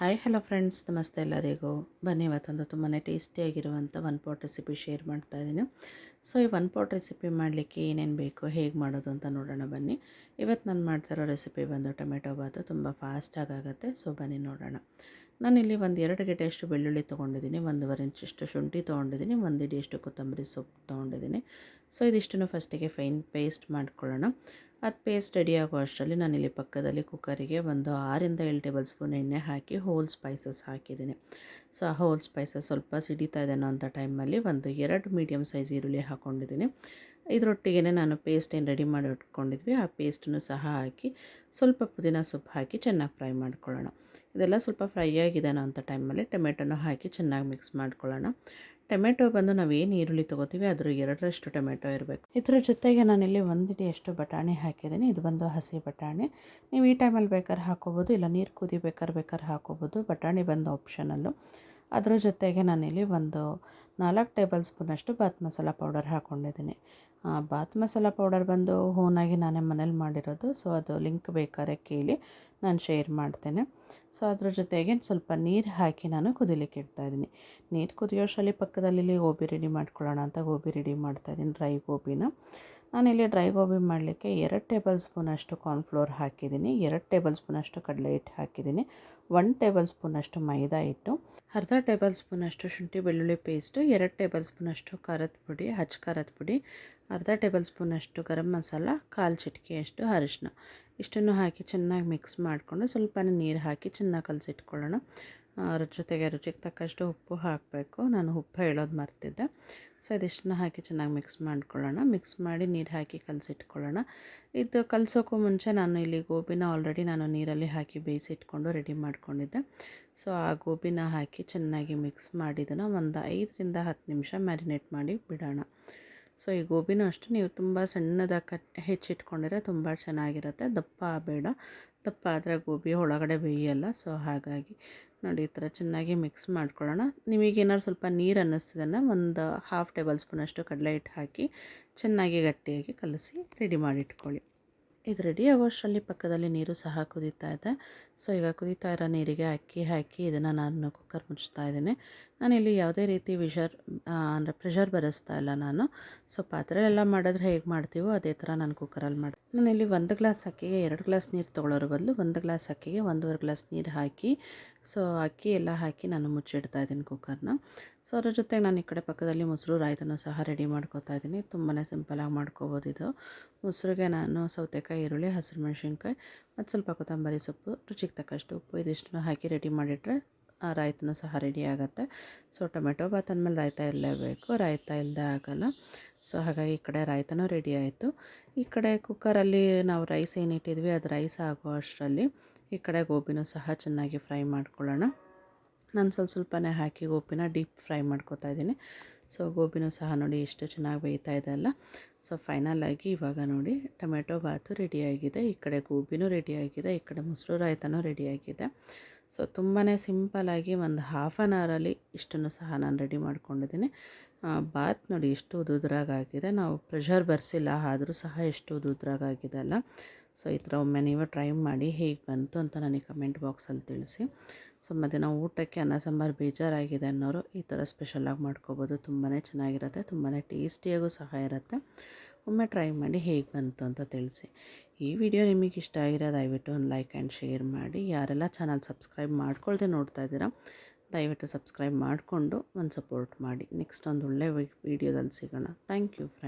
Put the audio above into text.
Hi, hello friends. ನಮಸ್ತೆ ಎಲ್ಲರಿಗೂ. ಬನ್ನಿ, ಇವತ್ತೊಂದು ತುಂಬಾ ಟೇಸ್ಟಿಯಾಗಿರುವಂಥ ಒನ್ ಪಾಟ್ ರೆಸಿಪಿ ಶೇರ್ ಮಾಡ್ತಾ ಇದ್ದೀನಿ. ಸೊ, ಈ ಒನ್ ಪಾಟ್ ರೆಸಿಪಿ ಮಾಡಲಿಕ್ಕೆ ಏನೇನು ಬೇಕು, ಹೇಗೆ ಮಾಡೋದು ಅಂತ ನೋಡೋಣ ಬನ್ನಿ. ಇವತ್ತು ನಾನು ಮಾಡ್ತಿರೋ ರೆಸಿಪಿ ಬಂದು ಟೊಮೆಟೊ ಬಾತು. ತುಂಬ ಫಾಸ್ಟಾಗಿ ಆಗುತ್ತೆ. ಸೊ, ಬನ್ನಿ ನೋಡೋಣ. ನಾನಿಲ್ಲಿ ಒಂದು ಎರಡು ಗೆಡ್ಡೆಯಷ್ಟು ಬೆಳ್ಳುಳ್ಳಿ ತೊಗೊಂಡಿದ್ದೀನಿ. ಒಂದೂವರೆ ಇಂಚಷ್ಟು ಶುಂಠಿ ತೊಗೊಂಡಿದ್ದೀನಿ. ಒಂದು ಇಡಿಯಷ್ಟು ಕೊತ್ತಂಬರಿ ಸೊಪ್ಪು ತೊಗೊಂಡಿದ್ದೀನಿ. ಸೊ, ಇದಿಷ್ಟನ್ನು ಫಸ್ಟಿಗೆ ಫೈನ್ ಪೇಸ್ಟ್ ಮಾಡ್ಕೊಳ್ಳೋಣ. ಅದು ಪೇಸ್ಟ್ ರೆಡಿ ಆಗೋ ಅಷ್ಟರಲ್ಲಿ ನಾನಿಲ್ಲಿ ಪಕ್ಕದಲ್ಲಿ ಕುಕ್ಕರಿಗೆ ಒಂದು ಆರಿಂದ ಏಳು ಟೇಬಲ್ ಸ್ಪೂನ್ ಎಣ್ಣೆ ಹಾಕಿ ಹೋಲ್ ಸ್ಪೈಸಸ್ ಹಾಕಿದ್ದೀನಿ. ಸೊ, ಆ ಹೋಲ್ ಸ್ಪೈಸಸ್ ಸ್ವಲ್ಪ ಸಿಡಿತಾ ಇದೆ ಅನ್ನೋ ಅಂಥ ಟೈಮಲ್ಲಿ ಒಂದು ಎರಡು ಮೀಡಿಯಮ್ ಸೈಜ್ ಈರುಳ್ಳಿ ಹಾಕ್ಕೊಂಡಿದ್ದೀನಿ ಇದರೊಟ್ಟಿಗೆ ನಾನು ಪೇಸ್ಟ್ ಏನು ರೆಡಿ ಮಾಡಿ ಇಟ್ಕೊಂಡಿದ್ವಿ, ಆ ಪೇಸ್ಟನ್ನು ಸಹ ಹಾಕಿ ಸ್ವಲ್ಪ ಪುದೀನ ಸೊಪ್ಪು ಹಾಕಿ ಚೆನ್ನಾಗಿ ಫ್ರೈ ಮಾಡ್ಕೊಳ್ಳೋಣ. ಇದೆಲ್ಲ ಸ್ವಲ್ಪ ಫ್ರೈ ಆಗಿದೆ ಅನ್ನೋ ಅಂಥ ಟೈಮಲ್ಲಿ ಟೊಮೆಟೊನ ಹಾಕಿ ಚೆನ್ನಾಗಿ ಮಿಕ್ಸ್ ಮಾಡ್ಕೊಳ್ಳೋಣ. ಟೊಮೆಟೊ ಬಂದು ನಾವು ಏನು ಈರುಳ್ಳಿ ತೊಗೋತೀವಿ ಅದ್ರ ಎರಡರಷ್ಟು ಟೊಮೆಟೊ ಇರಬೇಕು. ಇದರ ಜೊತೆಗೆ ನಾನಿಲ್ಲಿ ಒಂದು ಎಷ್ಟು ಬಟಾಣಿ ಹಾಕಿದ್ದೀನಿ, ಇದು ಬಂದು ಹಸಿ ಬಟಾಣಿ. ನೀವು ಈ ಟೈಮಲ್ಲಿ ಬೇಕಾದ್ರೆ ಹಾಕೋಬೋದು, ಇಲ್ಲ ನೀರು ಕುದಿ ಬೇಕಾದ್ರೆ ಬೇಕಾದ್ರೆ ಹಾಕೋಬೋದು, ಬಟಾಣಿ ಬಂದು ಆಪ್ಷನಲ್ಲು ಅದ್ರ ಜೊತೆಗೆ ನಾನಿಲ್ಲಿ ಒಂದು ನಾಲ್ಕು ಟೇಬಲ್ ಸ್ಪೂನಷ್ಟು ಬಾತ್ ಮಸಾಲ ಪೌಡರ್ ಹಾಕ್ಕೊಂಡಿದ್ದೀನಿ ಬಾತ್ ಮಸಾಲ ಪೌಡರ್ ಬಂದು ಹೋನಾಗಿ ನಾನೇ ಮನೇಲಿ ಮಾಡಿರೋದು, ಸೊ ಅದು ಲಿಂಕ್ ಬೇಕಾದ್ರೆ ಕೇಳಿ ನಾನು ಶೇರ್ ಮಾಡ್ತೇನೆ. ಸೊ, ಅದ್ರ ಜೊತೆಗೆ ಸ್ವಲ್ಪ ನೀರು ಹಾಕಿ ನಾನು ಕುದಿಲಿಕ್ಕೆ ಇಡ್ತಾಯಿದ್ದೀನಿ ನೀರು ಕುದಿಯೋಷ್ಟರಲ್ಲಿ ಪಕ್ಕದಲ್ಲಿ ಗೋಬಿ ರೆಡಿ ಮಾಡ್ಕೊಳ್ಳೋಣ ಅಂತ ಗೋಬಿ ರೆಡಿ ಮಾಡ್ತಾಯಿದ್ದೀನಿ ಡ್ರೈ ಗೋಬಿನ. ನಾನಿಲ್ಲಿ ಡ್ರೈ ಗೋಬಿ ಮಾಡಲಿಕ್ಕೆ ಎರಡು ಟೇಬಲ್ ಸ್ಪೂನಷ್ಟು ಕಾರ್ನ್ಫ್ಲೋರ್ ಹಾಕಿದ್ದೀನಿ, ಎರಡು ಟೇಬಲ್ ಸ್ಪೂನಷ್ಟು ಕಡಲೆ ಹಿಟ್ಟು ಹಾಕಿದ್ದೀನಿ ಒನ್ ಟೇಬಲ್ ಸ್ಪೂನಷ್ಟು ಮೈದಾ ಹಿಟ್ಟು, ಅರ್ಧ ಟೇಬಲ್ ಸ್ಪೂನಷ್ಟು ಶುಂಠಿ ಬೆಳ್ಳುಳ್ಳಿ ಪೇಸ್ಟು ಎರಡು ಟೇಬಲ್ ಸ್ಪೂನಷ್ಟು ಖಾರದ ಪುಡಿ ಹಚ್ಚ ಖಾರದ ಪುಡಿ, ಅರ್ಧ ಟೇಬಲ್ ಸ್ಪೂನಷ್ಟು ಗರಂ ಮಸಾಲ, ಕಾಲು ಚಿಟಿಕೆಯಷ್ಟು ಅರಿಶಿನ ಇಷ್ಟನ್ನು ಹಾಕಿ ಚೆನ್ನಾಗಿ ಮಿಕ್ಸ್ ಮಾಡಿಕೊಂಡು ಸ್ವಲ್ಪ ನೀರು ಹಾಕಿ ಚೆನ್ನಾಗಿ ಕಲಸಿಟ್ಕೊಳ್ಳೋಣ. ಜೊತೆಗೆ ರುಚಿಗೆ ತಕ್ಕಷ್ಟು ಉಪ್ಪು ಹಾಕಬೇಕು. ನಾನು ಉಪ್ಪು ಹೇಳೋದು ಮರ್ತಿದ್ದೆ. ಸೊ, ಇದಿಷ್ಟನ್ನ ಹಾಕಿ ಚೆನ್ನಾಗಿ ಮಿಕ್ಸ್ ಮಾಡ್ಕೊಳ್ಳೋಣ. ಮಿಕ್ಸ್ ಮಾಡಿ ನೀರು ಹಾಕಿ ಕಲಸಿಟ್ಕೊಳ್ಳೋಣ. ಇದು ಕಲಸೋಕ್ಕೂ ಮುಂಚೆ ನಾನು ಇಲ್ಲಿ ಗೋಬಿನ ಆಲ್ರೆಡಿ ನಾನು ನೀರಲ್ಲಿ ಹಾಕಿ ಬೇಯಿಸಿಟ್ಕೊಂಡು ರೆಡಿ ಮಾಡ್ಕೊಂಡಿದ್ದೆ. ಸೊ, ಆ ಗೋಬಿನ ಹಾಕಿ ಚೆನ್ನಾಗಿ ಮಿಕ್ಸ್ ಮಾಡಿದ್ದನ್ನು ಒಂದು ಐದರಿಂದ ಹತ್ತು ನಿಮಿಷ ಮ್ಯಾರಿನೇಟ್ ಮಾಡಿ ಬಿಡೋಣ. ಸೊ, ಈ ಗೋಬಿನೂ ಅಷ್ಟೇ. ನೀವು ತುಂಬ ಸಣ್ಣದಾಗಿ ಕಟ್ ಹೆಚ್ಚಿಟ್ಕೊಂಡ್ರೆ ತುಂಬ ಚೆನ್ನಾಗಿರುತ್ತೆ. ದಪ್ಪ ಬೇಡ. ದಪ್ಪ ಆದರೆ ಗೋಬಿ ಒಳಗಡೆ ಬೇಯಲ್ಲ. ಸೊ, ಹಾಗಾಗಿ ನೋಡಿ, ಈ ಥರ ಚೆನ್ನಾಗಿ ಮಿಕ್ಸ್ ಮಾಡ್ಕೊಳ್ಳೋಣ. ನಿಮಗೇನಾದ್ರು ಸ್ವಲ್ಪ ನೀರು ಅನ್ನಿಸ್ತದನ್ನು ಒಂದು ಹಾಫ್ ಟೇಬಲ್ ಸ್ಪೂನಷ್ಟು ಕಡಲೆ ಹಿಟ್ಟು ಹಾಕಿ ಚೆನ್ನಾಗಿ ಗಟ್ಟಿಯಾಗಿ ಕಲಸಿ ರೆಡಿ ಮಾಡಿಟ್ಕೊಳ್ಳಿ ಇದು ರೆಡಿ ಆಗೋಷ್ಟರಲ್ಲಿ ಪಕ್ಕದಲ್ಲಿ ನೀರು ಸಹ ಕುದೀತಾ ಇದೆ. ಸೊ ಈಗ ಕುದೀತಾ ಇರೋ ನೀರಿಗೆ ಅಕ್ಕಿ ಹಾಕಿ ಇದನ್ನು ನಾನು ಕುಕ್ಕರ್ ಮುಚ್ತಾ ಇದ್ದೀನಿ. ನಾನಿಲ್ಲಿ ಯಾವುದೇ ರೀತಿ ವಿಷರ್ ಅಂದರೆ ಪ್ರೆಷರ್ ಬರೆಸ್ತಾ ಇಲ್ಲ ನಾನು. ಸೊ ಪಾತ್ರೆಲ್ಲ ಮಾಡಿದ್ರೆ ಹೇಗೆ ಮಾಡ್ತೀವೋ ಅದೇ ಥರ ನಾನು ಕುಕ್ಕರಲ್ಲಿ ಮಾಡ್ತೀನಿ. ನಾನಿಲ್ಲಿ ಒಂದು ಗ್ಲಾಸ್ ಅಕ್ಕಿಗೆ ಎರಡು ಗ್ಲಾಸ್ ನೀರು ತೊಗೊಳ್ಳೋರ ಬದಲು ಒಂದು ಗ್ಲಾಸ್ ಅಕ್ಕಿಗೆ ಒಂದೂವರೆ ಗ್ಲಾಸ್ ನೀರು ಹಾಕಿ ಸೊ ಅಕ್ಕಿ ಎಲ್ಲ ಹಾಕಿ ನಾನು ಮುಚ್ಚಿಡ್ತಾ ಇದ್ದೀನಿ ಕುಕ್ಕರ್ನ. ಸೊ ಅದ್ರ ಜೊತೆಗೆ ನಾನು ಈ ಕಡೆ ಪಕ್ಕದಲ್ಲಿ ಮೊಸರು ರಾಯ್ತನೂ ಸಹ ರೆಡಿ ಮಾಡ್ಕೋತಾ ಇದ್ದೀನಿ. ತುಂಬಾ ಸಿಂಪಲಾಗಿ ಮಾಡ್ಕೋಬೋದು ಇದು. ಮೊಸರಿಗೆ ನಾನು ಸೌತೆಕಾಯಿ, ಈರುಳ್ಳಿ, ಹಸಿರು ಮೆಣಸಿನ್ಕಾಯಿ ಮತ್ತು ಸ್ವಲ್ಪ ಕೊತ್ತಂಬರಿ ಸೊಪ್ಪು, ರುಚಿಗೆ ತಕ್ಕಷ್ಟು ಉಪ್ಪು ಇದಿಷ್ಟನ್ನು ಹಾಕಿ ರೆಡಿ ಮಾಡಿಟ್ರೆ ರಾಯ್ತನೂ ಸಹ ರೆಡಿ ಆಗುತ್ತೆ. ಸೊ ಟೊಮೆಟೊ ಬಾತ್ ಅಂದಮೇಲೆ ರಾಯ್ತ ಇರಲೇಬೇಕು ರಾಯ್ತ ಇಲ್ಲದೆ ಆಗೋಲ್ಲ. ಸೊ ಹಾಗಾಗಿ ಈ ಕಡೆ ರಾಯ್ತನೂ ರೆಡಿ ಆಯಿತು. ಈ ಕಡೆ ಕುಕ್ಕರಲ್ಲಿ ನಾವು ರೈಸ್ ಏನಿಟ್ಟಿದ್ವಿ ಅದು ರೈಸ್ ಆಗೋ ಅಷ್ಟರಲ್ಲಿ ಈ ಕಡೆ ಗೋಬಿನೂ ಸಹ ಚೆನ್ನಾಗಿ ಫ್ರೈ ಮಾಡ್ಕೊಳ್ಳೋಣ. ನಾನು ಸ್ವಲ್ಪ ಸ್ವಲ್ಪನೇ ಹಾಕಿ ಗೋಬಿನ ಡೀಪ್ ಫ್ರೈ ಮಾಡ್ಕೋತಾ ಇದ್ದೀನಿ. ಸೊ, ಗೋಬಿನೂ ಸಹ ನೋಡಿ ಎಷ್ಟು ಚೆನ್ನಾಗಿ ಬೇಯ್ತಾ ಇದೆ ಅಲ್ಲ. ಸೊ ಫೈನಲಾಗಿ ಇವಾಗ ನೋಡಿ ಟೊಮೆಟೊ ಬಾತು ರೆಡಿಯಾಗಿದೆ ಈ ಕಡೆ ಗೋಬಿನೂ ರೆಡಿಯಾಗಿದೆ ಈ ಕಡೆ ಮೊಸರು ರಾಯ್ತನೂ ರೆಡಿಯಾಗಿದೆ ಸೊ ತುಂಬಾ ಸಿಂಪಲಾಗಿ ಒಂದು ಹಾಫ್ ಆನ್ ಅವರಲ್ಲಿ ಇಷ್ಟನ್ನು ಸಹ ನಾನು ರೆಡಿ ಮಾಡ್ಕೊಂಡಿದ್ದೀನಿ. ಬಾತ್ ನೋಡಿ ಎಷ್ಟು ಉದುದ್ರಾಗಾಗಿದೆ ನಾವು ಪ್ರೆಷರ್ ಬರ್ಸಿಲ್ಲ, ಆದರೂ ಸಹ ಎಷ್ಟು ಉದುದ್ರಾಗಾಗಿದೆ ಅಲ್ಲ. ಸೊ, ಈ ಥರ ಒಮ್ಮೆ ನೀವು ಟ್ರೈ ಮಾಡಿ ಹೇಗೆ ಬಂತು ಅಂತ ನನಗೆ ಕಮೆಂಟ್ ಬಾಕ್ಸಲ್ಲಿ ತಿಳಿಸಿ. ಸೊ ಮತ್ತು ನಾವು ಊಟಕ್ಕೆ ಅನ್ನ ಸಾಂಬಾರು ಬೇಜಾರಾಗಿದೆ ಅನ್ನೋರು ಈ ಥರ ಸ್ಪೆಷಲಾಗಿ ಮಾಡ್ಕೋಬೋದು. ತುಂಬಾ ಚೆನ್ನಾಗಿರುತ್ತೆ ತುಂಬಾ ಟೇಸ್ಟಿಯಾಗೂ ಸಹ ಇರುತ್ತೆ. ಒಮ್ಮೆ ಟ್ರೈ ಮಾಡಿ ಹೇಗೆ ಬಂತು ಅಂತ ತಿಳಿಸಿ. ಈ ವಿಡಿಯೋ ನಿಮಗೆ ಇಷ್ಟ ಆಗಿರೋ ದಯವಿಟ್ಟು ಒಂದು ಲೈಕ್ ಆ್ಯಂಡ್ ಶೇರ್ ಮಾಡಿ. ಯಾರೆಲ್ಲ ಚಾನಲ್ ಸಬ್ಸ್ಕ್ರೈಬ್ ಮಾಡ್ಕೊಳ್ದೆ ನೋಡ್ತಾ ಇದ್ದೀರಾ, ದಯವಿಟ್ಟು ಸಬ್ಸ್ಕ್ರೈಬ್ ಮಾಡಿಕೊಂಡು ಒಂದು ಸಪೋರ್ಟ್ ಮಾಡಿ. ನೆಕ್ಸ್ಟ್ ಒಂದು ಒಳ್ಳೆ ವೀಡಿಯೋದಲ್ಲಿ ಸಿಗೋಣ. Thank you friend.